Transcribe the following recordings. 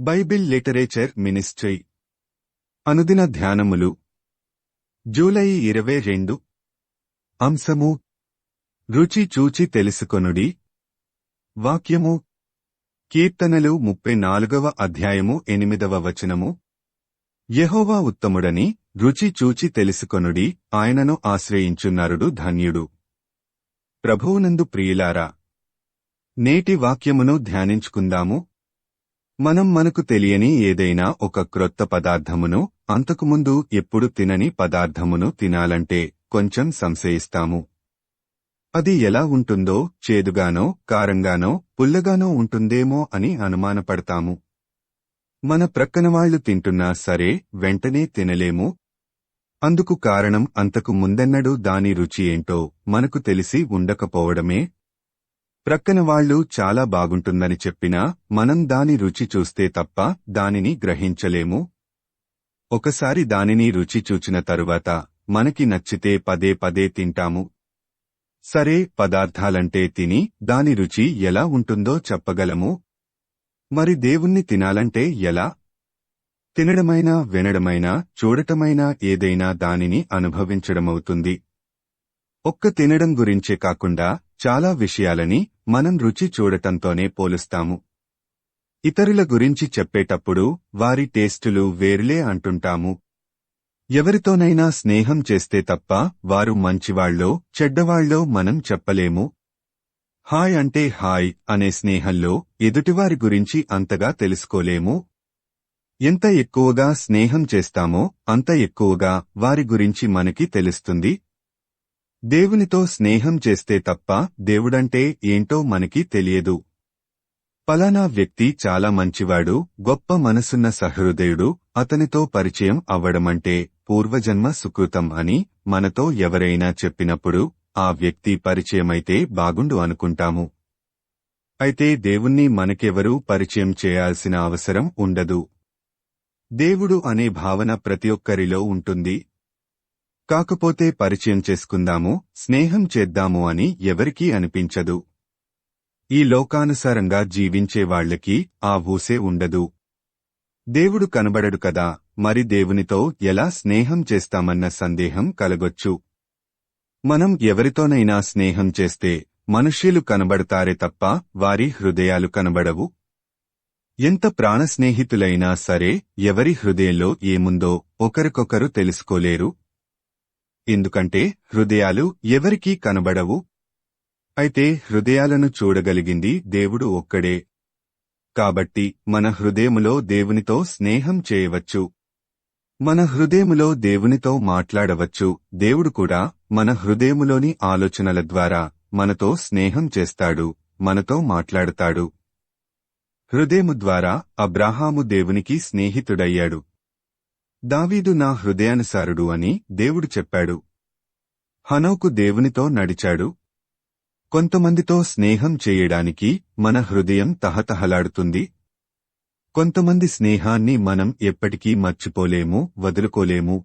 Bible literature ministry. అనుదిన ధ్యానములు. July ఇరవై రెండు. అంశము. రుచి చూచి తెలుసుకొనుడి. వాక్యము. కీర్తనలు ముప్పై నాలుగవ అధ్యాయము ఎనిమిదవ వచనము. యెహోవా ఉత్తముడని రుచి చూచి తెలుసుకొనుడి. ఆయనను ఆశ్రయించున్నారుడు ధన్యుడు. ప్రభువునందు ప్రియులారా. నేటి వాక్యమును ధ్యానించుకుందాము. మనం మనకు తెలియని ఏదైనా ఒక క్రొత్త పదార్థమును అంతకుముందు ఎప్పుడు తినని పదార్థమును తినాలంటే కొంచెం సంశయిస్తాము. అది ఎలా ఉంటుందో చేదుగానో కారంగానో పుల్లగానో ఉంటుందేమో అని అనుమానపడతాము. మన ప్రక్కనవాళ్ళు తింటున్నా సరే వెంటనే తినలేము. అందుకు కారణం అంతకు ముందెన్నడూ దాని రుచి ఏంటో మనకు తెలిసి ఉండకపోవడమే ప్రక్కన వాళ్ళు చాలా బాగుంటుందని చెప్పినా మనం దాని రుచి చూస్తే తప్ప దానిని గ్రహించలేము. ఒకసారి దానిని రుచి చూచిన తరువాత మనకి నచ్చితే పదే పదే తింటాము. సరే పదార్థాలంటే తిని దాని రుచి ఎలా ఉంటుందో చెప్పగలము? మరి దేవుణ్ణి తినాలంటే ఎలా? తినడమైనా వినడమైనా చూడటమైనా ఏదైనా దానిని అనుభవించడమవుతుంది. ఒక్క తినడం గురించే కాకుండా చాలా విషయాలని మనం రుచి చూడటంతోనే పోలుస్తాము. ఇతరుల గురించి చెప్పేటప్పుడు వారి టేస్టులు వేరులే అంటుంటాము. ఎవరితోనైనా స్నేహం చేస్తే తప్ప వారు మంచివాళ్ళో చెడ్డవాళ్ళో మనం చెప్పలేము. హాయ్ అంటే హాయ్ అనే స్నేహంలో ఎదుటివారి గురించి అంతగా తెలుసుకోలేము. ఎంత ఎక్కువగా స్నేహం చేస్తామో అంత ఎక్కువగా వారి గురించి మనకి తెలుస్తుంది. దేవునితో స్నేహం చేస్తే తప్ప దేవుడంటే ఏంటో మనకి తెలియదు. పలానా వ్యక్తి చాలా మంచివాడు గొప్ప మనసున్న సహృదయుడు అతనితో పరిచయం అవ్వడమంటే పూర్వజన్మ సుకృతం అని మనతో ఎవరైనా చెప్పినప్పుడు ఆ వ్యక్తి పరిచయమైతే బాగుండు అనుకుంటాము. అయితే దేవుణ్ణి మనకెవరూ పరిచయం చేయాల్సిన అవసరం ఉండదు. దేవుడు అనే భావన ప్రతి ఒక్కరిలో ఉంటుంది. కాకపోతే పరిచయం చేసుకుందాము స్నేహం చేద్దాము అని ఎవరికీ అనిపించదు. ఈ లోకానుసారంగా జీవించేవాళ్ళకి ఆ ఊసే ఉండదు. దేవుడు కనబడడు కదా మరి దేవునితో ఎలా స్నేహం చేస్తామన్న సందేహం కలగొచ్చు. మనం ఎవరితోనైనా స్నేహం చేస్తే మనుష్యులు కనబడతారే తప్ప వారి హృదయాలు కనబడవు. ఎంత ప్రాణస్నేహితులైనా సరే ఎవరి హృదయంలో ఏముందో ఒకరికొకరు తెలుసుకోలేరు ఎందుకంటే హృదయాలు ఎవరికీ కనబడవు. అయితే హృదయాలను చూడగలిగింది దేవుడు ఒక్కడే. కాబట్టి మన హృదయములో దేవునితో స్నేహం చేయవచ్చు. మన హృదయములో దేవునితో మాట్లాడవచ్చు. దేవుడు కూడా మన హృదయములోని ఆలోచనల ద్వారా మనతో స్నేహం చేస్తాడు మనతో మాట్లాడతాడు. హృదయము ద్వారా అబ్రాహాము దేవునికి స్నేహితుడయ్యాడు. దావీదు నా హృదయానుసారుడు అని దేవుడు చెప్పాడు. హనోకు దేవునితో నడిచాడు. కొంతమందితో స్నేహం చేయడానికి మన హృదయం తహతహలాడుతుంది. కొంతమంది స్నేహాన్ని మనం ఎప్పటికీ మర్చిపోలేము వదులుకోలేము.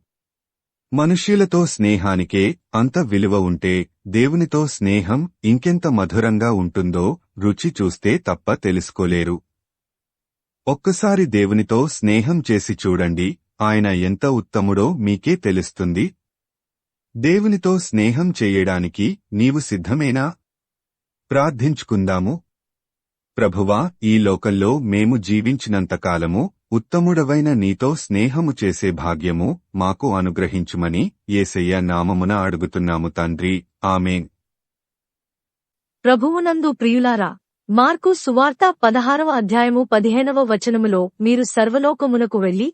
మనుష్యులతో స్నేహానికే అంత విలువ ఉంటే దేవునితో స్నేహం ఇంకెంత మధురంగా ఉంటుందో రుచి చూస్తే తప్ప తెలుసుకోలేరు. ఒక్కసారి దేవునితో స్నేహం చేసి చూడండి ఆయన ఎంత ఉత్తముడో మీకే తెలుస్తుంది. దేవునితో స్నేహం చేయడానికి నీవు సిద్ధమేనా? ప్రార్థించుకుందాము. ప్రభువా ఈ లోకంలో మేము జీవించినంతకాలము ఉత్తముడవైన నీతో స్నేహము చేసే భాగ్యము మాకు అనుగ్రహించుమని ఏసయ్య నామమున అడుగుతున్నాము తండ్రి. ఆమెన్. ప్రభువునందు ప్రియులారా మార్కు సువార్త పదహారవ అధ్యాయము పదిహేనవ వచనములో మీరు సర్వలోకమునకు వెళ్ళి